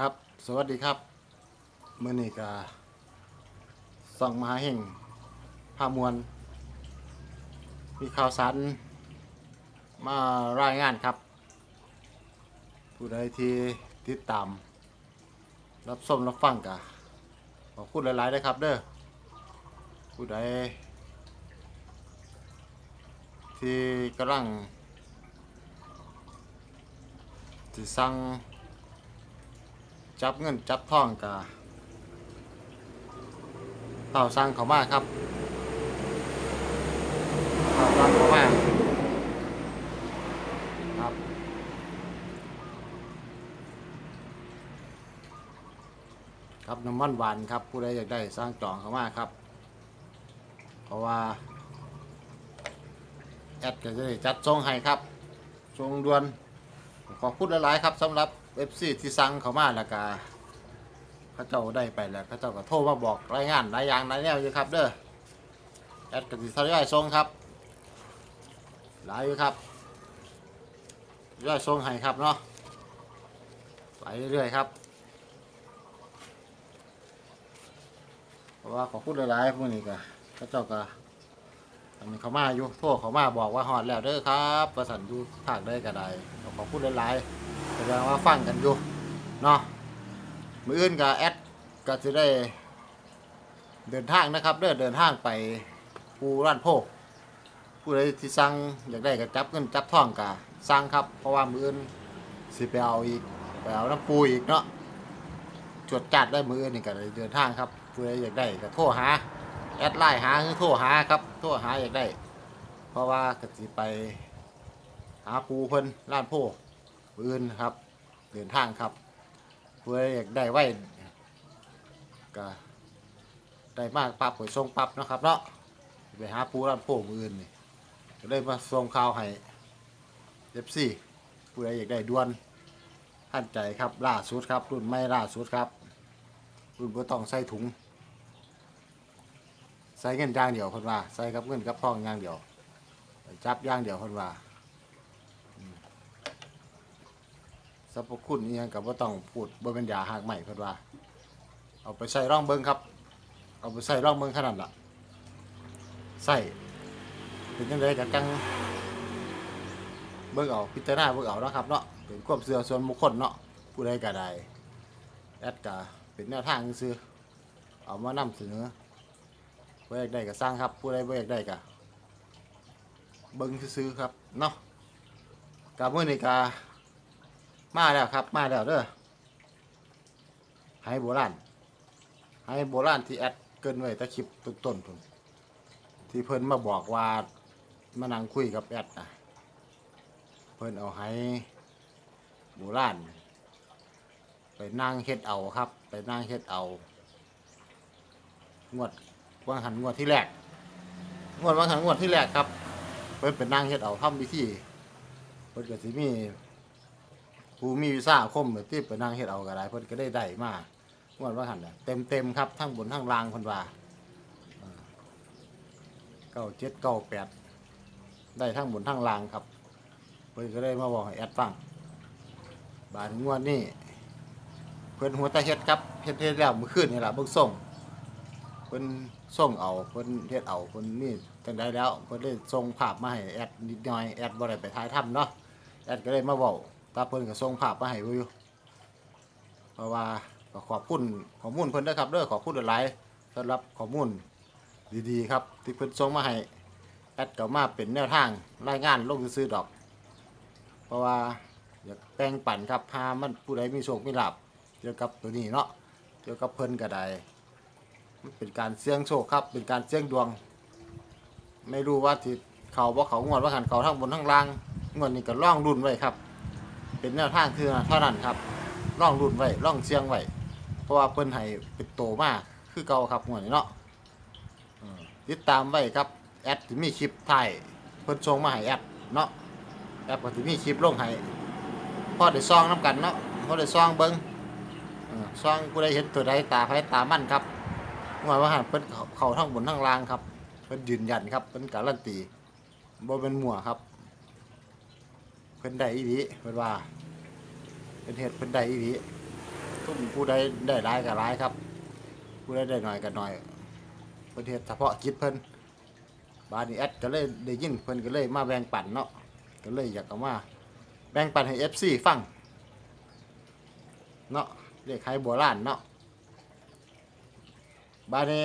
ครับ สวัสดีครับเมื่อนี้ก็ส่องมหาเห่งพามวล มีข่าวสารมารายงานครับ ผู้ใดที่ติดตาม รับชมรับฟังกะขอบคุณหลายๆเลยครับเด้อผู้ใดที่กำลังที่สั่ง จับเงินจับทองกะเต่าสั่งเขามาครับเต่าสั่งเขามาครับครับน้ำมันหวานครับผู้ใดอยากได้สร้างจองเขามาครับ เพราะว่าแอดก็จะได้จัดทรงให้ครับทรงด่วนขอพูดหลายๆครับสำหรับ เว็บซีที่สั่งเขามาแล้วก็เขาเจ้าได้ไปแล้วเขาเจ้าก็โทรมาบอกรายงานหลายอย่างหลายแนวอยู่ครับเด้อแอดกติทยอยส่งครับ หลายอยู่ครับย่อยส่งให้ครับเนาะไปเรื่อยๆครับเพราะว่าขอพูดหลายๆพวกนี้ก็เขาเจ้าก็อันนี้เขามาอยู่โทรเขามาบอกว่าฮอดแล้วเด้อครับ ประสันอยู่ภาคได้ก็ได้ขอพูดหลายๆ แสดงว่าฟังกันอยู่เนาะมืออื่นกับแอดก็จะได้เดินทางนะครับเด้อเดินทางไปปูร้านโพกผู้ใดที่สั่งอยากได้ก็จับเงินจับทองก็สั่งครับเพราะว่ามืออื่นสิไปเอาอีกไปเอาน้ำปูอีกเนาะจวดจัดได้มืออื่นนี่ก็เลยเดินทางครับผู้ใดอยากได้ก็โทรหาแอดไลน์หาคือโทรหาครับโทรหาอยากได้ เพราะว่าก็สิไปหาปูเพิ่นร้านโพก ปืนครับ เดินทางครับเพื่ออยากได้ไว้ก็ได้มากปั๊บไปส่งปั๊บเนาะครับเนาะไปหาปูร้านโพมืออื่นนี่ก็ได้มาส่งข่าวให้เอฟซีผู้ใดอยากได้ด่วนท่านใจครับล่าสุดครับ รุ่นไม่ล่าสุดครับ รุ่นบ่ต้องใส่ถุง ใส่เงินอย่างเดียวคนว่า ใส่กับเงินกับทองอย่างเดียว จับอย่างเดียวคนว่า สรรพคุณนี่ยังกับว่าต้องพูดบ่เป็นยาหากใหม่เพิ่นว่า เอาไปใส่ร่องเบิงครับ เอาไปใส่ร่องเบิงขนาดละใส่เป็นจังไดกันจังเบิงเอาพิจารณาเบิงเอานะครับเนาะเป็นความเชื่อส่วนบุคคลเนาะผู้ใดก็ได้แอดก็เป็นแนวทางซื่อเอามานำเสนอผู้ใดอยากได้ก็สร้างครับ ผู้ใดบ่อยากได้ก็เบิ่งซื่อครับเนาะกับมื้อนี้ก็ มาแล้วครับ มาแล้วเด้อไฮโบราณไฮโบราณที่แอดเกินไว้ตะคลิปต้นต้นทุนที่เพิ่นมาบอกว่ามานั่งคุยกับแอดนะเพิ่นเอาไฮโบราณไปนั่งเฮ็ดเอาครับ ไปนั่งเฮ็ดเอา งวดว่างหันงวดที่แรกงวดว่างหันงวดที่แรกครับเพิ่นเป็นนั่งเฮ็ดเอาทำพิธีเพิ่นก็สิมี ผู้มีวีซ่าคมแบบที่ไปนั่งเฮ็ดเอาก็ได้เพิ่นก็ได้ได้มากงวดว่าหันน่ะเต็มเต็มๆครับทั้งบนทั้งล่างเพิ่นว่าเก้าเจ็ดเก้าแปดได้ทั้งบนทั้งล่างครับเพิ่นก็ได้มาบอกให้แอดฟังบานงวดนี้เพิ่นหัวตาเฮ็ดครับเฮ็ดเฮ็ดแล้วเมื่อคืนนี่ล่ะเบิ่งส่ง เพิ่นส่งเอาเพิ่นเฮ็ดเอาเพิ่นนี่จังได้แล้วเพิ่นได้ส่งภาพมาให้แอดนิดหน่อยแอดบ่ได้ไปถ่ายทำเนาะแอดก็เลยมาเว้า ตาเพิ่นก็ส่งภาพมาให้อยู่เพราะว่าก็ขอบคุณข้อมูลเพิ่นเด้ครับเด้อขอบคุณหลายๆสำหรับข้อมูลดีๆครับ ที่เพิ่นส่งมาให้แอดก็มาเป็นแนวทางรายงานลงซื้อดอก เพราะว่าอยากแปลงปั่นครับพามันผู้ใดมีโชคมีลาภเกี่ยวกับตัวนี้เนาะเกี่ยวกับเพิ่นก็ได้มันเป็นการเสี่ยงโชคครับ เป็นการเสี่ยงดวง ไม่รู้ว่าที่เขาบ่เขางวดว่าหันเขาทั้งบนทั้งล่างงวดนี้ก็ล่องรุ่นไว้ครับ เป็นแนวทางคือเท่านั้นครับล่องรุ่นไว้ล่องเสียงไว้เพราะว่าเพิ่นให้เป็นโตมากคือเก่าครับงวนี้เนาะเออติดตามไว้ครับแอดที่มีคลิปถ่ายเพิ่นส่งมาให้แอดเนาะแอดก็สิมีคลิปลงให้พอได้ซองน้กันเนาะพอได้ซองเบิ่งเออซองผู้ใดเห็นตัวใดตาไผตามั่นครับงวว่าหันเพิ่นเขาทั้งบนทั้งล่างครับ เพิ่นยืนยันครับเพิ่นการันตีบ่เป็นมั่วครับ พิ่นได้อีหลีเพิ่นว่าเป็นเฮ็ดเพิ่นได้อีหลีทุกผู้ใดได้ร้ายก็ร้ายครับ ผู้ใดได้หน่อยก็หน่อยเพิ่นเฮ็ดเฉพาะกิจเพิ่นบาดนี้แอดก็เลยได้ยินเพิ่นก็เลยมาแบ่งปันเนาะก็เลยอยากเอามาแบ่งปันให้ FC ฟังเนาะเรียกใครโบราณเนาะบาดนี้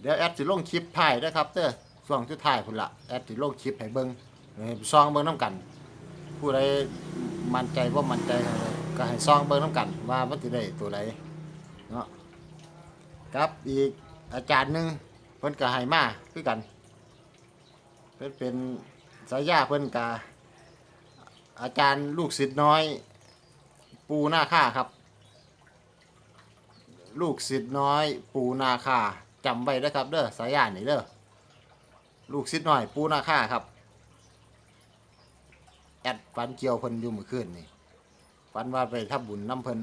เดี๋ยวแอดสิลงคลิปถ่ายนะครับเด้อช่วงสุดท้ายพุ่นละแอดสิลงคลิปให้เบิ่ง ซองเบิ่งน้ำกัน ผู้ใดมั่นใจว่ามั่นใจก็ให้ซองเบิ่งน้ำกัน ว่ามันสิได้ตัวใดเนาะครับอีกอาจารย์หนึ่งเพิ่นก็ให้มาคือกัน เพิ่นเป็นสายยาเพิ่นก็อาจารย์ลูกศิษย์น้อย ปูนาค่าครับ ลูกศิษย์น้อย ปูนาคาจำไว้นะครับเด้อสายยานนี่เด้อลูกศิษย์น้อย ปูนาคาครับ แอดฟันเกี่ยวเพิ่นอยู่เมื่อคืนนี่ฟันว่าไปทับบุญน้ำเพิ่น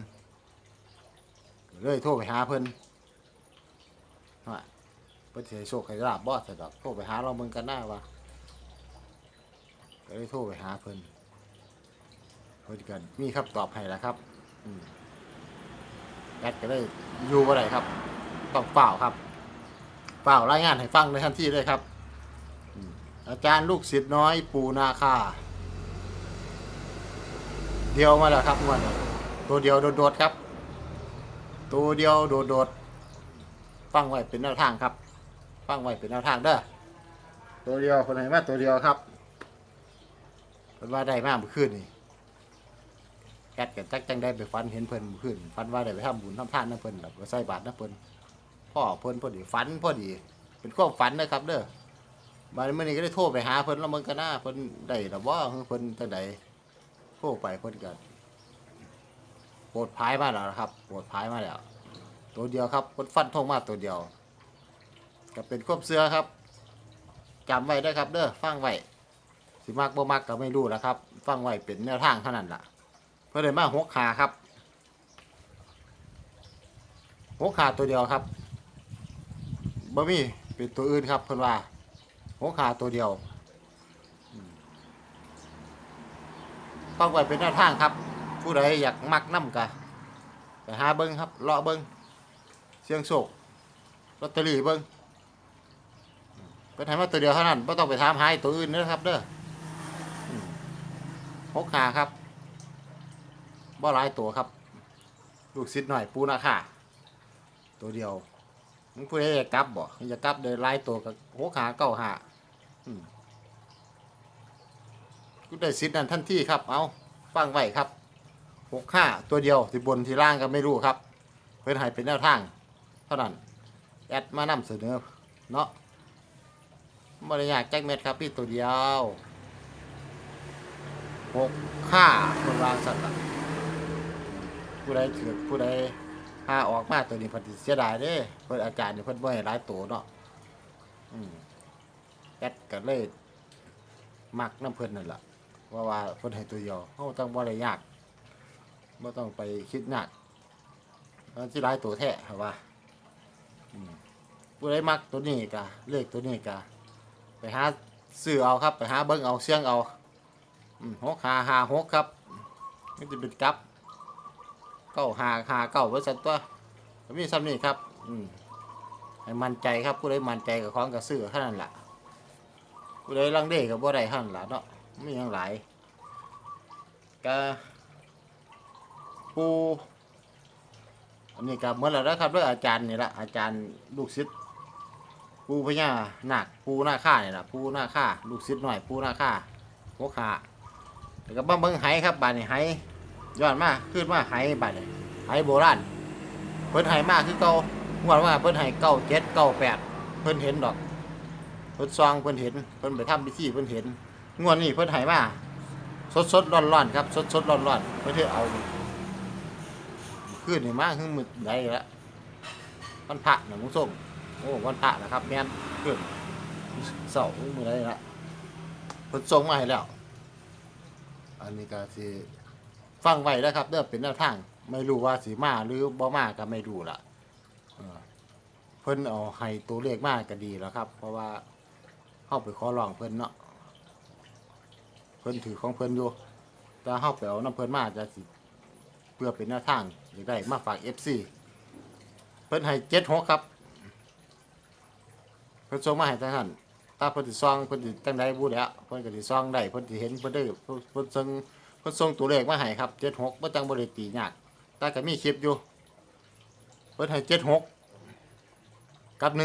เลยโทรไปหาเพิ่นว่าเพิ่นสิให้โชคให้ลาบบ่สะดอกโทรไปหาเราเบิ่งกันหน้าว่าก็เลยโทรไปหาเพิ่นเพิ่นก็มีคำตอบให้แล้วครับอืมแอดก็เลยอยู่บ่ได้ครับต้องเปล่าครับ เปล่ารายงานให้ฟังในทันทีเลยครับอืมอาจารย์ลูกศิษย์น้อยปูนาคา เดียวมาแล้วครับงวดนี้ตัวเดียวโดดๆครับ ตัวเดียวโดดๆฟังไว้เป็นแนวทางครับฟังไว้เป็นแนวทางเด้อตัวเดียวคนไหนมาตัวเดียวครับเป็นว่าได้มากเมื่อคืนนี่แอดกันจักจังได้ไปฟันเห็นเพิ่นขึ้นฟันว่าได้ไปทำบุญทำทานนะเพิ่นแบบใส่บาตรนะเพิ่นพ่อเพิ่นพอดีฝันพอดี เป็นความฝันนะครับเด้อบัดนี้มื้อนี้ก็ได้โทรไปหาเพิ่นแล้วมันก็น่าเพิ่นได้หรือบ่คือเพิ่นจังได โทรไปเพิ่นก็โปรดพายมาแล้วนะครับโปรดพายมาแล้ว ตัวเดียวครับเพิ่นฟันทงมาตัวเดียว ก็เป็นควบเสื้อครับจำไว้ได้ครับ เด้อฟังไว้สิมักบ่มักก็ไม่รู้แล้วครับ ฟังไว้เป็นแนวทางเท่านั้นล่ะ เพื่อได้มาหกขาครับหกขาตัวเดียวครับบ่มีเป็นตัวอื่นครับเพิ่อนว่าหกขาตัวเดียวอืม ต้องไว้เป็นหน้าทางครับ ผู้ใดอยากมักน้ำกะไปหาเบิ้งครับเลาะเบิ้งเสียงโศกลอตเตอรี่เบิ้งเป็นให้มาตัวเดียวเท่านั้นไม่ต้องไปถามหาไอ้ตัวอื่นนะครับเด้อหกขาครับบ่หลายตัวครับ ลูกศิษย์หน่อยปูนาค่าตัวเดียวมึงผู้ใดอยากกลับบ่อยากกลับเดินหลายตัวกับหัวขาเก้าหาอืม ได้ศิษย์นั่นทันทีครับ เอาฟังไว้ครับหกห้าตัวเดียวที่บนที่ล่างก็ไม่รู้ครับ เพื่อนให้เป็นแนวทาง เท่านั้นแอดมานำเสนอเนาะบริยากแจ็คเม็ดครับพี่ตัวเดียวหกห้าคนวางสัตว์ผู้ใดถือผู้ใดหาออกมาตัวนี้พิ่นเสียดายเด้เพิ่อนอาจารย์เนี่ยเพิ่อนบ่ให้หลายตัวเนาะแอดก็เลยมักน้ำเพลินนั่นแหละ ว่าว่าเพิ่นให้ตัวเดียวเฮาต้องบ่ได้ยากบ่ต้องไปคิดหนักมันสิหลายตัวแท้ครับว่าอืมผู้ใดมักตัวนี้ก็เลขตัวนี้ก็ไปหาซื้อเอาครับ ไปหาเบิ่งเอาเสียงเอาอืม6 5 5 6ครับมันจะเป็นกลับเก้าหาหาเก้าบริษัทตัวมีซ้ำนี่ครับ อืมให้มั่นใจครับผู้ใดมั่นใจกับของกับซื้อเท่านั้นแหละผู้ใดลังเลกับบ่ได้เท่านั้นแหละเนาะ ไม่ยังหลายก็ปูอันนี้ก็เหมื่อนแล้วนะครับด้วยอาจารย์นี่ละอาจารย์ลูกศิษย์ปูพญานาคปูหน้าค่านี่ละปูหน้าค่าลูกศิษย์หน่อยปูหน้าค่าหัวขาแล้วก็บ้าเบิ้งไหครับบานนี้ไหย้อนมาขึ้นมาไหบัดนี้ไหโบราณเพิ่นไหมากคือเก่างวดว่าเพิ่นไหเก้าเจ็ดเก้าแปดเพิ่นเห็นดอกเพิ่นซองเพิ่นเห็นเพิ่นไปทำพิธีเพิ่นเห็น งวดนี้เพิ่นไหมาสดสดร้อนร้อนครับ สดสดร้อนร้อนเพิ่นเทื่อเอาขึ้นนี่มาขึ้นมือใดละวันพระหนังมุส้มโอ้วันพระนะครับแม่นขึ้นเสาร์มือใดละเพิ่นส่งมาให้แล้ว อันนี้ก็สิฟังไว้นะครับเด้อเป็นแนวทาง ไม่รู้ว่าสีมาหรือบ่มาก็ไม่รู้ละเพิ่นเอาให้ตัวเลขมาก็ดีแล้วครับ เพราะว่าเข้าไปขอร้องเพิ่นเนาะ เพิ่นถือของเพิ่นอยู่แต่เข้าไปเอาน้ำเพิ่นมาจะสิพื่อเป็นแนวทางอยากได้มาฝาก FC เพิ่นให้เจ็ดหกครับ เพิ่นส่งมาให้ทางนั้นตาเพิ่นสิซองเพิ่นสิจังไดบ่แล้วเพิ่นก็สิซองได้เพิ่นสิเห็นเพิ่นได้เพิ่นเพิ่นส่งเพิ่นส่งตัวเลขมาให้ครับ76บ่จังบ่ได้ตียากต่ก็มีคลิปอยู่ เพิ่นให้76กับ17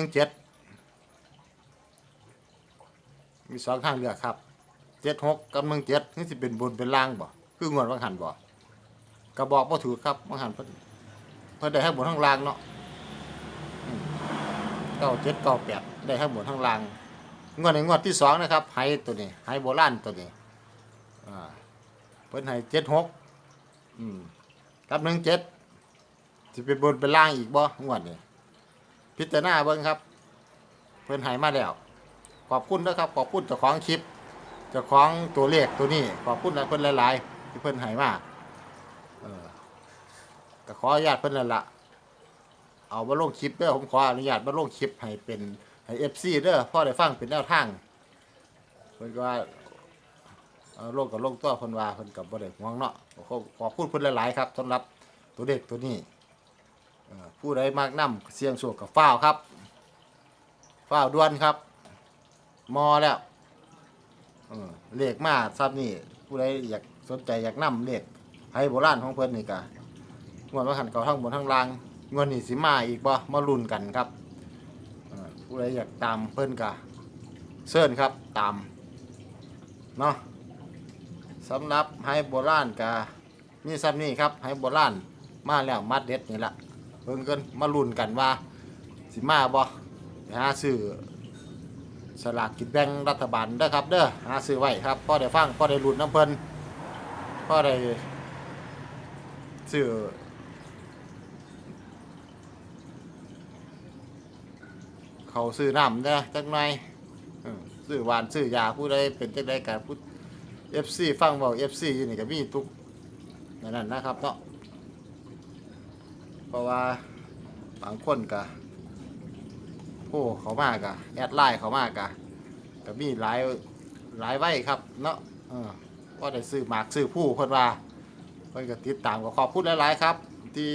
มีสองทางเลือกครับ 76กับ17นี่สิเป็นบนเป็นล่างบ่คืองวดว่างหันบ่ก็บอกบ่ถูกครับว่างหันเพิ่นเพิ่นได้ทั้บนทั้งล่างเนาะเก้าเจ็ดเก้าแปดได้ทั้งหมดทั้งรางงวดในงวดที่สองนะครับไฮตัวนี้ไฮโบราณตัวนี้อ่าเพิ่นให้เจ็ดหกอืมกับหนึ่งเจ็ดจะเป็นบนเป็นล่างอีกบ่งวดนี้พิจารณาเบิ่งครับ เพิ่นให้มาแล้วขอบคุณนะครับขอบคุณเจ้าของคลิป เจ้าของตัวเลขตัวนี้ขอบคุณนะเพิ่นหลายๆที่เพิ่นให้มาเออก็ขออนุญาตเพิ่นนั่นละเอามาลงคลิปเด้อผมขออนุญาตมาลงคลิปให้เป็นให้เอฟซีเด้อพ่อได้ฟังเป็นแนวทางเพิ่นก็ว่าเอาลงกับโลงตัวเพิ่นว่าเพิ่นกับบ่ได้ห่วงเนาะขอขอพูดเพิ่นหลายๆครับสำหรับตัวเด็กตัวนี้เอ่อผู้ใดมากนํเสียงโชคกับฟ้าวครับฟ้าวด่วนครับมอแล้ว เออเลขมาซับนี่ผู้ใดอยากสนใจอยากนํเลขให้โบราณของเพิ่นนี่ก็งวดว่าหันเก่าทั้งบนทั้งล่างงวดนี้สิมาอีกบ่มาลุ้นกันครับเออผู้ใดอยากตามเพิ่นกะเชิญครับตามเนาะสำหรับไฮโบราณกะมีซ้ำนี่ครับไฮโบราณมาแล้วมัดเด็ดนี่ละเพิ่นกันมาลุ้นกันว่าสิมาบ่ไปหาซื้อ สลากกินแบ่งรัฐบาลเด้อครับเด้อหาซื้อไว้ครับพอได้ฟังพอได้ลุ้นน้ำเพิ่นพอได้ซื้อเขาซื้อน้ำนะจักหน่อยซื้อหวานซื้อยาผู้ใดเป็นจักใดการพูดเอฟซีฟังเบาเอฟซีอยู่นี่ก็มีทุกนั่นนะนะครับเนาะเพราะว่าบางคนก็ โอ้เขามากอะแอดไลน์เขามากอะก็มีหลายหลายไว้ครับเนาะเออก็ได้ซื้อหมากซื้อผู้เพิ่นว่าเพิ่นก็ติดตามก็ขอบคุณหลายๆครับ ที่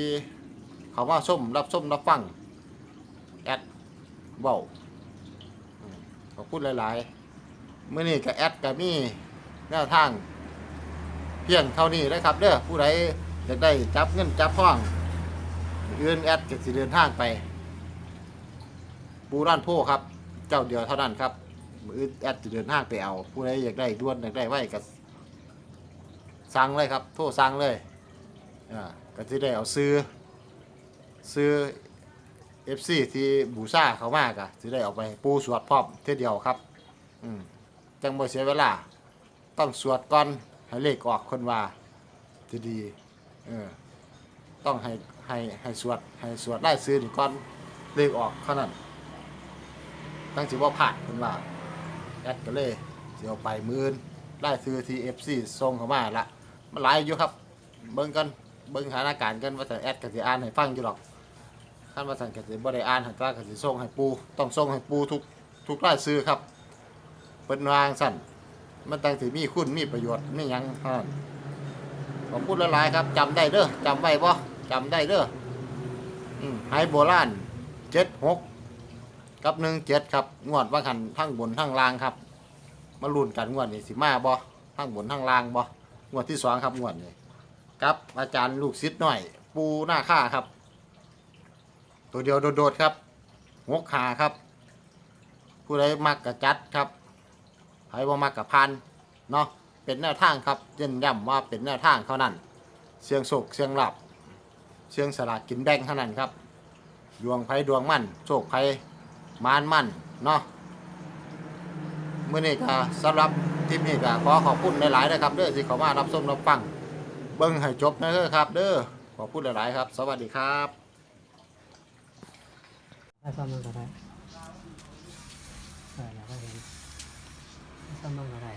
เขามาส้มรับส้มรับฟังแอดเว้าขอบคุณหลายๆเมื่อนี้กับแอดกับมีแนวทาง เพียงเท่านี้เลยครับเด้อผู้ใดอยากได้จับเงินจับห้องอื่นแอดจะสิเดินทางไป ปูร้านโพครับ เจ้าเดียวเท่านั้นครับมือแอดจะเดินทางไปเอา ผู้ใดอยากได้ด่วนอยากได้ไว้ก็สั่งเลยครับ โทรสั่งเลยอ่าก็จะได้เอาซื้อ ซื้อเอฟซีที่บูชาเขามากอะสิได้เอาไปปูสวดพร้อมเท่เดียวครับ อืมจังบ่เสียเวลา ต้องสวดก่อนให้เลขออกคนว่าจะดี เออ ต้องให้ให้ให้สวดให้สวดไล่ซื้อนี่ก่อนเลขออกเท่านั้น ตั้งสิบ่ผ่านคนว่าแอดก็เลยสิเอาไปมืออนไล่ซื้อทีเอฟซีส่งเข้ามาละมันหลายอยู่ครับ เบิ่งกันเบิ่งสถานการณ์กันว่าแต่แอดก็สิอ่านให้ฟังอยู่หรอกขั้นมาสั่งกสิบ่ได้อ่านหันตากสิส่งให้ปูต้องส่งให้ปูทุกทุกรายซื้อครับเป็นวางสั่นมันตั้งสิมีคุณมีประโยชน์ไม่ยั้งท่านผมพูดหลายครับจำได้เด้อจำไว้บ่จำได้เด้อไฮโบราณเจ็ดหก กับหนึ่งเจ็ดครับ งวดว่าหันทั้งบนทั้งล่างครับ มาลุ้นกันงวดนี้สิมาบ่ทั้งบนทั้งล่างบ่งวดที่สองครับงวดนี้กับอาจารย์ลูกศิษย์หน่อย ปูหน้าค่าครับ ตัวเดียวโดดๆครับงกขาครับ ผู้ใดมักกะจัดครับใครบ่ามักกะพันเนาะเป็นแนวทางครับเย็นย้ำว่าเป็นแนวทางเท่านั้นเสียงโศกเสียงหลับเสียงสลากกินแบ่งเท่านั้นครับ ดวงไพ่ดวงมั่นโชคไพ่ มานมั่นเนาะเมื่อนี้ก็สำหรับทีมนี้ก็ขอขอบคุณหลายๆนะครับเด้อที่เขามารับชมรับฟังเบิ้งให้จบนะเด้อครับ เด้อขอบคุณหลายๆครับ สวัสดีครับถ้ซ้ำมมันก็ได้เออแล้วก็เห็นถ้ซ่อมมันก็ได้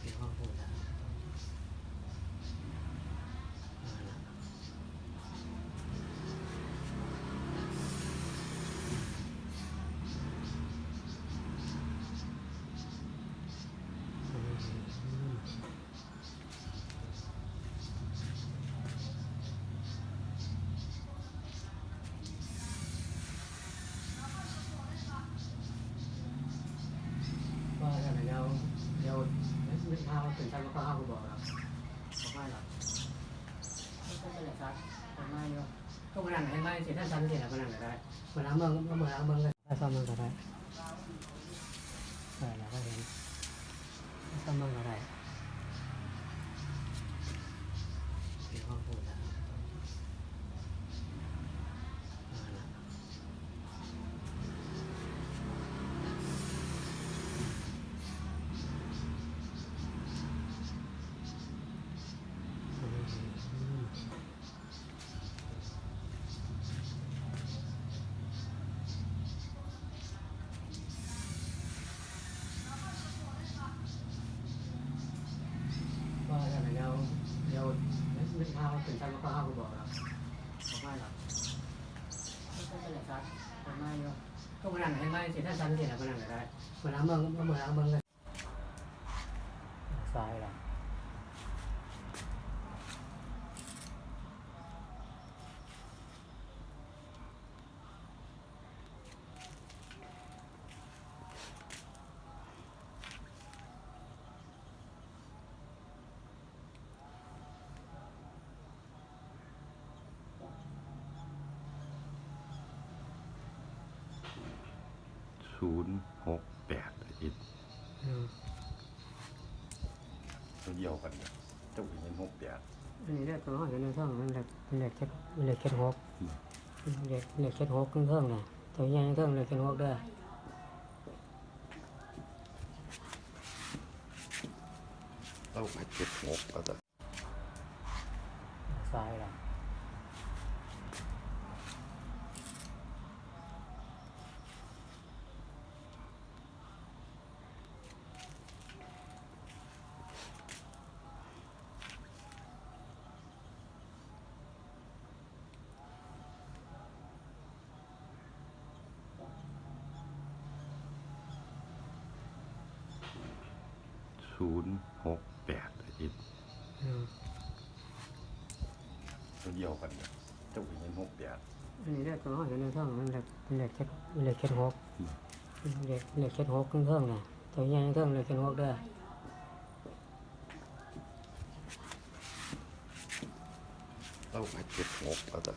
เดี๋ยวห้องพูดนะเอาละอืม เดี๋ยวเดี๋ยวไม่เท้าตื่ นเช้าก็เข้าก็บอกครับอกไม่หรอกไม่ใช่เลยครับบอกไม่เยอะก็มานั่งเห็นไหมเสียท่านชันเสียแล้วมานั่งก็ได้มาล้างเมืองก็มาล้างเมืองกันถ้ซ่อมเมืองก็ได้ใช่แล้วก็เห็นถ้าซ่อมเมืองก็ได้เดี๋ยวห้องพูดแล้วมาละ ก็ทำไมเราเดี๋ยว ไม่เท้นเช้าก็เข้าก็บอกเราบอกไม่หรอกไม่ใช่เลยครับบอกไม่เนอะก็มานั่งให้ไม่เสียท่านชั้นเสียแล้วมานั่งก็ได้มาล้างเมืองก็มาล้างเมืองกันซ้ายละศูนย์หกแปดอีก อืม ตัวเดียวกันเนี่ยเจ้าเป็นหกแปดอันนี้เรียกตัวห้องอยู่ในเท่ามันเล็กมันเล็กเจ็ดมันเล็กเจ็ดหกมันเล็กเล็กเจ็ดหกเครื่องเครื่องน่ะตัวใหญ่เครื่องเล็กเจ็ดหกเด้อเต้าไปเจ็ดหกก็จะ ซ้ายละ ศูนย์หกแปดอีกอืมตัวเดียวกันเนี่ยเจ้าเป็นหกแปดอันนี้เรียกตัวห้องอยู่ในเท่ามันเล็กมันเล็กเจ็ดมันเล็กเจ็ดหกมันเล็กเล็กเจ็ดหกเครื่องเครื่องน่ะตัวใหญ่เครื่องเล็กเจ็ดหกเด้อเต้าไปเจ็ดหกก็จะ